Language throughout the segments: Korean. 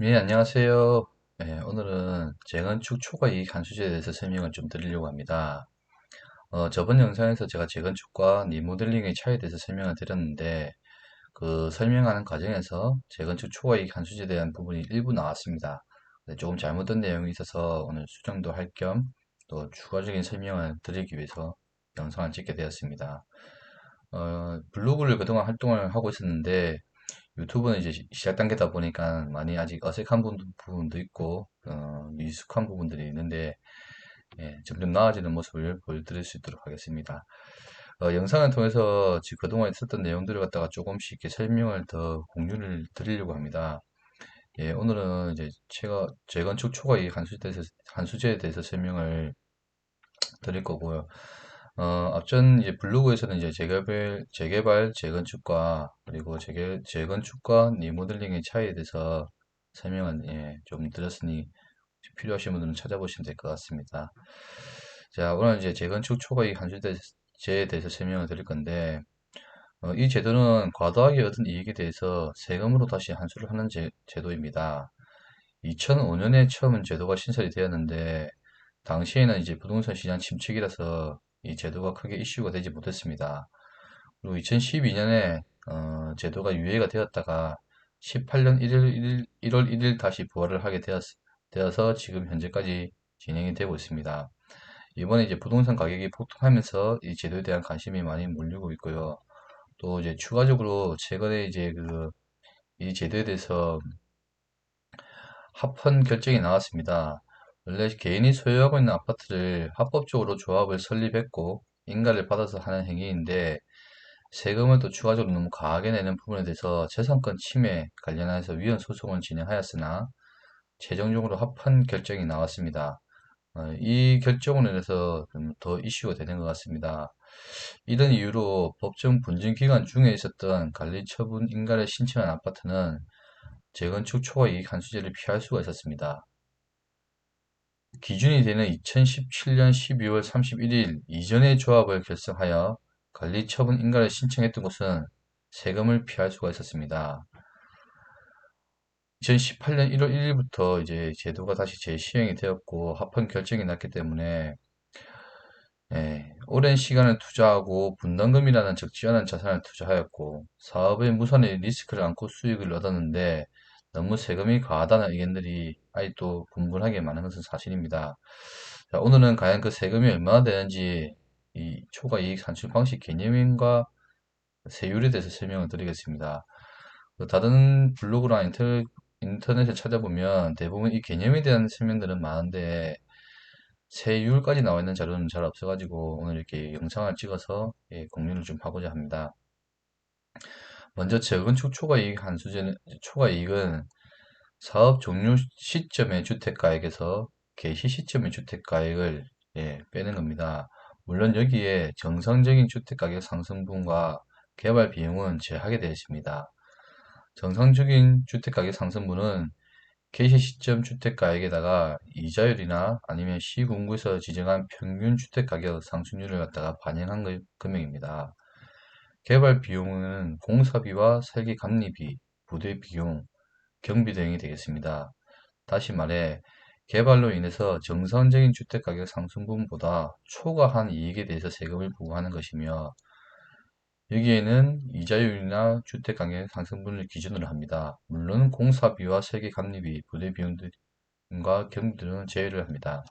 네, 안녕하세요. 네, 오늘은 재건축 초과이익 한수제에 대해서 설명을 좀 드리려고 합니다. 어, 저번 영상에서 제가 재건축과 리모델링의 차이에 대해서 설명을 드렸는데 그 설명하는 과정에서 재건축 초과이익 한수제에 대한 부분이 일부 나왔습니다. 네, 조금 잘못된 내용이 있어서 오늘 수정도 할 겸 또 추가적인 설명을 드리기 위해서 영상을 찍게 되었습니다. 어, 블로그를 그동안 활동을 하고 있었는데 유튜브는 이제 시- 시작 단계다 보니까 많이 아직 어색한 부분- 부분도 있고 어, 미숙한 부분들이 있는데 예, 점점 나아지는 모습을 보여드릴 수 있도록 하겠습니다. 어, 영상을 통해서 지금 그동안 있었던 내용들을 갖다가 조금씩 이렇게 설명을 더 공유를 드리려고 합니다. 예, 오늘은 이제 제가 재건축 한수제에 대해서, 한수제에 대해서 설명을 드릴 거고요. 어, 앞전 이제 블로그에서는 이제 재개발, 재개발, 재건축과 그리고 재개, 재건축과 리모델링의 차이에 대해서 설명을 예, 좀 드렸으니 필요하신 분들은 찾아보시면 될 것 같습니다. 자, 오늘 이제 재건축 초과이익 한수제에 대해서 설명을 드릴 건데 어, 이 제도는 과도하게 얻은 이익에 대해서 세금으로 다시 환수를 하는 제, 제도입니다. 2005년에 처음 제도가 신설이 되었는데 당시에는 이제 부동산 시장 침체기라서 이 제도가 크게 이슈가 되지 못했습니다. 그리고 2012년에 어, 제도가 유예가 되었다가 18년 1일, 1월 1일 다시 부활을 하게 되었, 되어서 지금 현재까지 진행이 되고 있습니다. 이번에 이제 부동산 가격이 폭등하면서 이 제도에 대한 관심이 많이 몰리고 있고요. 또 이제 추가적으로 최근에 이제 그 이 제도에 대해서 합헌 결정이 나왔습니다. 원래 개인이 소유하고 있는 아파트를 합법적으로 조합을 설립했고 인가를 받아서 하는 행위인데 세금을 또 추가적으로 너무 과하게 내는 부분에 대해서 재산권 침해 관련해서 위헌 소송을 진행하였으나 최종적으로 합헌 결정이 나왔습니다. 어, 이 결정으로 인해서 좀더 이슈가 되는 것 같습니다. 이런 이유로 법정 분쟁 기간 중에 있었던 관리 처분 인가를 신청한 아파트는 재건축 초과 이익 한수제를 피할 수가 있었습니다. 기준이 되는 2017년 12월 31일 이전의 조합을 결성하여 관리 처분 인가를 신청했던 곳은 세금을 피할 수가 있었습니다. 2018년 1월 1일부터 이제 제도가 다시 재시행이 되었고 합헌 결정이 났기 때문에 예, 오랜 시간을 투자하고 분담금이라는 적지 않은 자산을 투자하였고 사업의 무산의 리스크를 안고 수익을 얻었는데 너무 세금이 과하다는 의견들이 아직도 분분하게 많은 것은 사실입니다. 자, 오늘은 과연 그 세금이 얼마나 되는지 이 초과 이익 산출 방식 개념과 세율에 대해서 설명을 드리겠습니다. 그 다른 블로그나 인터, 인터넷에 찾아보면 대부분 이 개념에 대한 설명들은 많은데 세율까지 나와 있는 자료는 잘 없어가지고 오늘 이렇게 영상을 찍어서 예, 공유를 좀 하고자 합니다. 먼저 재건축 초과이익 한수제는 초과이익은 사업 종료 시점의 주택가액에서 개시 시점의 주택가액을 예, 빼는 겁니다. 물론 여기에 정상적인 주택가격 상승분과 개발 비용은 제하게 되어 있습니다. 정상적인 주택가격 상승분은 개시 시점 주택가액에다가 이자율이나 아니면 시군구에서 지정한 평균 주택가격 상승률을 갖다가 반영한 그 금액입니다. 개발 비용은 공사비와 설계 감리비, 부대 비용, 경비 등이 되겠습니다. 다시 말해 개발로 인해서 정상적인 주택가격 상승분보다 초과한 이익에 대해서 세금을 부과하는 것이며 여기에는 이자율이나 주택가격 상승분을 기준으로 합니다. 물론 공사비와 설계 감리비, 부대 비용 등과 경비들은 제외를 합니다.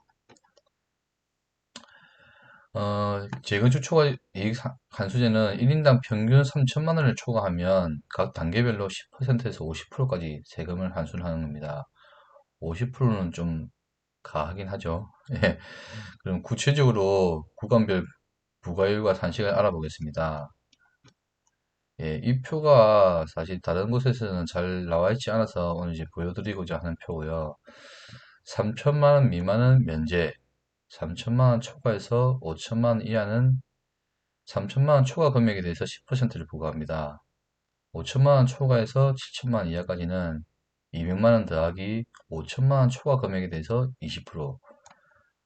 어, 재건축 초과 이익 한수제는 1인당 평균 3천만 원을 초과하면 각 단계별로 10%에서 50%까지 세금을 환수를 하는 겁니다. 50%는 좀 가하긴 하죠. 예. 그럼 구체적으로 구간별 부과율과 산식을 알아보겠습니다. 예, 이 표가 사실 다른 곳에서는 잘 나와 있지 않아서 오늘 이제 보여드리고자 하는 표고요. 3천만 원 미만은 면제, 3천만 원 초과해서 5천만 원 이하는 3천만 원 초과 금액에 대해서 10%를 부과합니다. 5천만 원 초과해서 7천만 원 이하까지는 200만 원 더하기 5천만 원 초과 금액에 대해서 20%,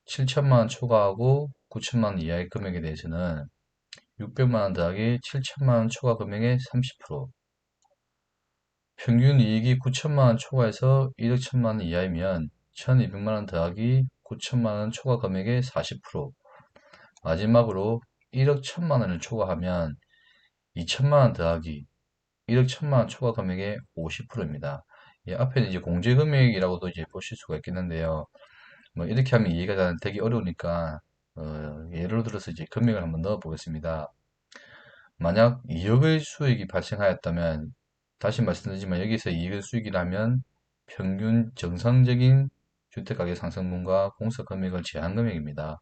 7천만 원 초과하고 9천만 원 이하의 금액에 대해서는 600만 원 더하기 7천만 원 초과 금액의 30%, 평균 이익이 9천만 원 초과해서 1억 1천만 원 이하이면 1200만 원 더하기 9천만 원 초과 금액의 40% 마지막으로 1억 1천만 원을 초과하면 2천만 원 더하기 1억 1천만 원 초과 금액의 50%입니다. 앞에는 이제 공제 금액이라고도 이제 보실 수가 있겠는데요. 뭐 이렇게 하면 이해가 잘 되기 어려우니까 어, 예를 들어서 이제 금액을 한번 넣어 보겠습니다. 만약 2억의 수익이 발생하였다면 다시 말씀드리지만 여기서 2억의 수익이 나면 평균 정상적인 주택가격 상승분과 공사 금액을 제한 금액입니다.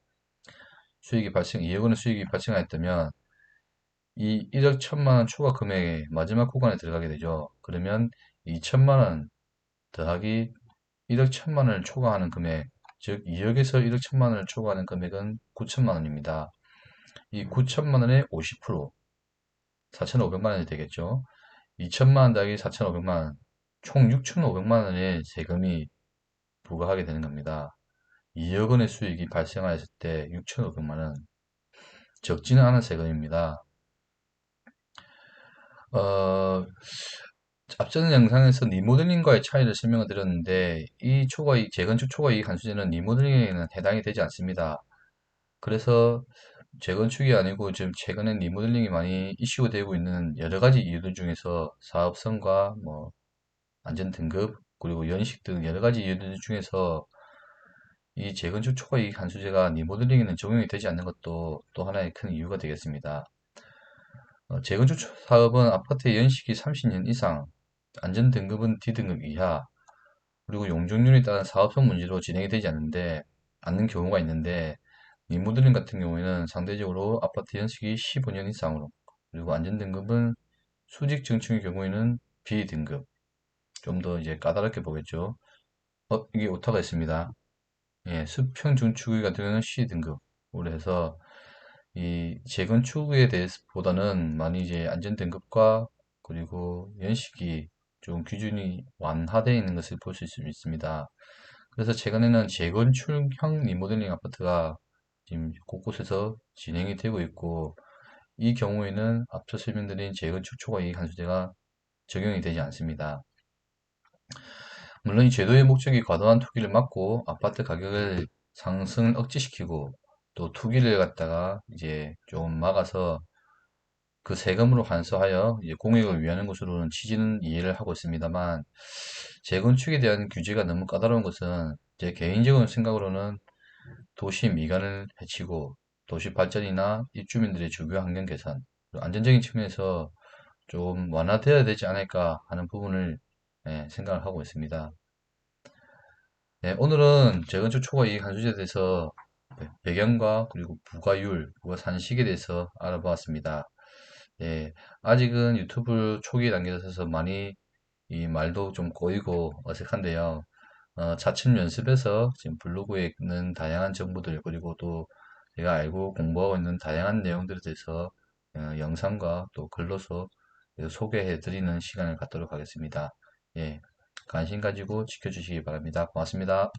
수익이 발생 2억 원의 수익이 발생하였다면 이 1억 1천만 원 초과 금액의 마지막 구간에 들어가게 되죠. 그러면 2천만 원 더하기 1억 1천만 원을 초과하는 금액, 즉 2억에서 1억 1천만 원을 초과하는 금액은 9천만 원입니다. 이 9천만 원의 50%, 4,500만 원이 되겠죠. 2천만 원 더하기 4,500만 원, 총 6,500만 원의 세금이 부과하게 되는 겁니다. 2억 원의 수익이 발생하였을 때 6,500만 원, 적지는 않은 세금입니다. 어, 앞전 영상에서 리모델링과의 차이를 설명을 드렸는데 이 초과이익, 재건축 초과이익 한수제는 리모델링에는 해당이 되지 않습니다. 그래서 재건축이 아니고 지금 최근에 리모델링이 많이 이슈가 되고 있는 여러 가지 이유들 중에서 사업성과 뭐 안전 등급 그리고 연식 등 여러 가지 이유들 중에서 이 재건축 초과이익 한수제가 리모델링에는 적용이 되지 않는 것도 또 하나의 큰 이유가 되겠습니다. 어, 재건축 사업은 아파트의 연식이 30년 이상, 안전 등급은 D등급 이하, 그리고 용적률에 따른 사업성 문제로 진행이 되지 않는데, 않는 경우가 있는데, 리모델링 같은 경우에는 상대적으로 아파트 연식이 15년 이상으로, 그리고 안전 등급은 수직 증축의 경우에는 B등급, 좀 더 이제 까다롭게 보겠죠. 어, 이게 오타가 있습니다. 예, 수평 중축의 같은 경우는 C등급으로 해서 이 재건축에 대해서 보다는 많이 이제 안전 등급과 그리고 연식이 좀 기준이 완화되어 있는 것을 볼 수 있습니다. 그래서 최근에는 재건축형 리모델링 아파트가 지금 곳곳에서 진행이 되고 있고 이 경우에는 앞서 설명드린 재건축 초과 이익 한수제가 적용이 되지 않습니다. 물론 이 제도의 목적이 과도한 투기를 막고 아파트 가격을 상승을 억제시키고 또 투기를 갖다가 이제 좀 막아서 그 세금으로 환수하여 이제 공익을 위하는 것으로는 취지는 이해를 하고 있습니다만 재건축에 대한 규제가 너무 까다로운 것은 제 개인적인 생각으로는 도시 미관을 해치고 도시 발전이나 입주민들의 주거 환경 개선, 안전적인 측면에서 좀 완화되어야 되지 않을까 하는 부분을 예, 생각을 하고 있습니다. 네, 오늘은 재건축 초과 이익 한수제에 대해서 네, 배경과 그리고 부가율, 부가산식에 대해서 알아보았습니다. 예, 아직은 유튜브 초기 단계에 있어서 많이 이 말도 좀 꼬이고 어색한데요. 어, 차츰 연습해서 지금 블로그에 있는 다양한 정보들 그리고 또 제가 알고 공부하고 있는 다양한 내용들에 대해서 어, 영상과 또 글로서 소개해 드리는 시간을 갖도록 하겠습니다. 예, 관심 가지고 지켜주시기 바랍니다. 고맙습니다.